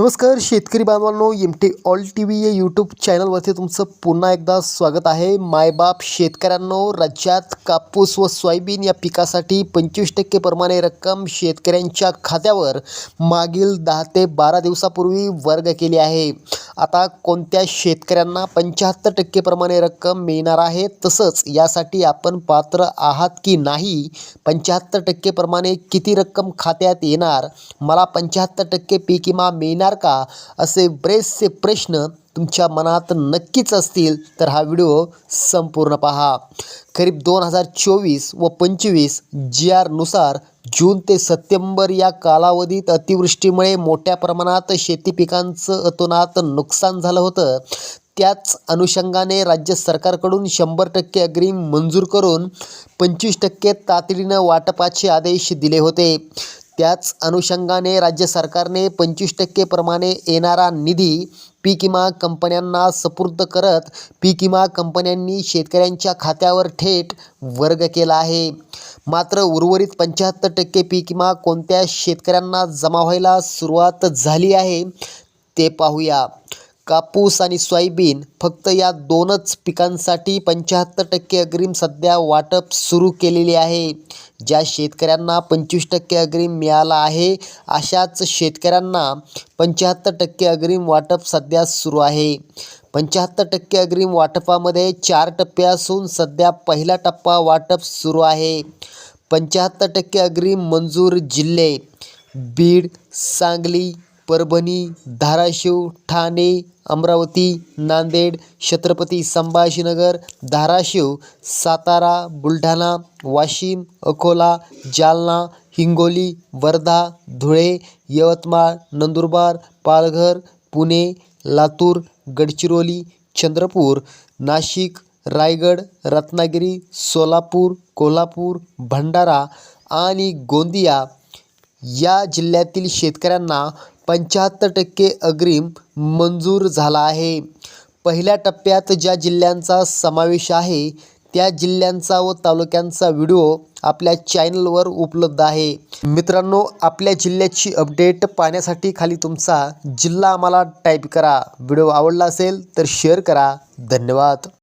नमस्कार शेतकरी बांधवांनो M T all T V या यूट्यूब चॅनलवरती तुमचं पुन्हा एकदा स्वागत आहे. मायबाप शेतकऱ्यांनो राज्यात कापूस व सोयाबीन या पिकासाठी पंचवीस टक्के प्रमाणे रक्कम शेतकऱ्यांच्या खात्यावर मागील दहा ते बारा दिवसापूर्वी वर्ग केली आहे. आता कोणत्या शेतकऱ्यांना पंच्याहत्तर टक्केप्रमाणे रक्कम मिळणार आहे तसंच यासाठी आपण पात्र आहात की नाही पंच्याहत्तर टक्केप्रमाणे किती रक्कम खात्यात येणार मला पंच्याहत्तर टक्के पीक विमा मिळणार का असे बरेचसे प्रश्न तुमच्या मनात नक्कीच असतील तर हा व्हिडिओ संपूर्ण पहा. खरीप दोन हजार चोवीस व पंचवीस जी आरनुसार जून ते सप्टेंबर या कालावधीत अतिवृष्टीमुळे मोठ्या प्रमाणात शेती पिकांचं अतोनात नुकसान झालं होतं. त्याच अनुषंगाने राज्य सरकारकडून शंभर टक्के अग्रिम मंजूर करून पंचवीस टक्के तातडीनं वाटपाचे आदेश दिले होते. त्याच अनुषंगाने राज्य सरकारने पंचवीस टक्के प्रमाणे येणारा निधी पीक विमा कंपन्यांना सुपूर्द करत पीक विमा कंपन्यांनी शेतकऱ्यांच्या खात्यावर थेट वर्ग केला आहे. मात्र उर्वरित पंच्याहत्तर टक्के पीक विमा कोणत्या शेतकऱ्यांना जमा व्हायला सुरुवात झाली आहे ते पाहूया. कापूस आणि सोयाबीन फक्त या दोनच पिकांसाठी पंच्याहत्तर टक्के अग्रिम सध्या वाटप सुरू केलेले आहे. ज्या शेतकऱ्यांना पंचवीस टक्के अग्रिम मिळाला आहे अशाच शेतकऱ्यांना पंच्याहत्तर टक्के अग्रिम वाटप सध्या सुरू आहे. पंच्याहत्तर टक्के अग्रिम वाटपामध्ये चार टप्पे असून सध्या पहिला टप्पा वाटप सुरू आहे. पंच्याहत्तर टक्के अग्रिम मंजूर जिल्हे बीड सांगली परभणी धाराशिव ठाणे अमरावती नांदेड छत्रपती संभाजीनगर धाराशिव सातारा बुलढाणा वाशिम अकोला जालना हिंगोली वर्धा धुळे यवतमाळ नंदुरबार पालघर पुणे लातूर गडचिरोली चंद्रपूर नाशिक रायगड रत्नागिरी सोलापूर कोल्हापूर भंडारा आणि गोंदिया या जिल्ह्यातील शेतकऱ्यांना पंच्याहत्तर टक्के अग्रिम मंजूर झाला आहे. पहिल्या टप्प्यात ज्या जिल्ह्यांचा समावेश आहे त्या जिल्ह्यांचा व तालुक्यांचा व्हिडिओ आपल्या चॅनलवर उपलब्ध आहे. मित्रांनो आपल्या जिल्ह्याची अपडेट पाहण्यासाठी खाली तुमचा जिल्हा आम्हाला टाईप करा. व्हिडिओ आवडला असेल तर शेअर करा. धन्यवाद.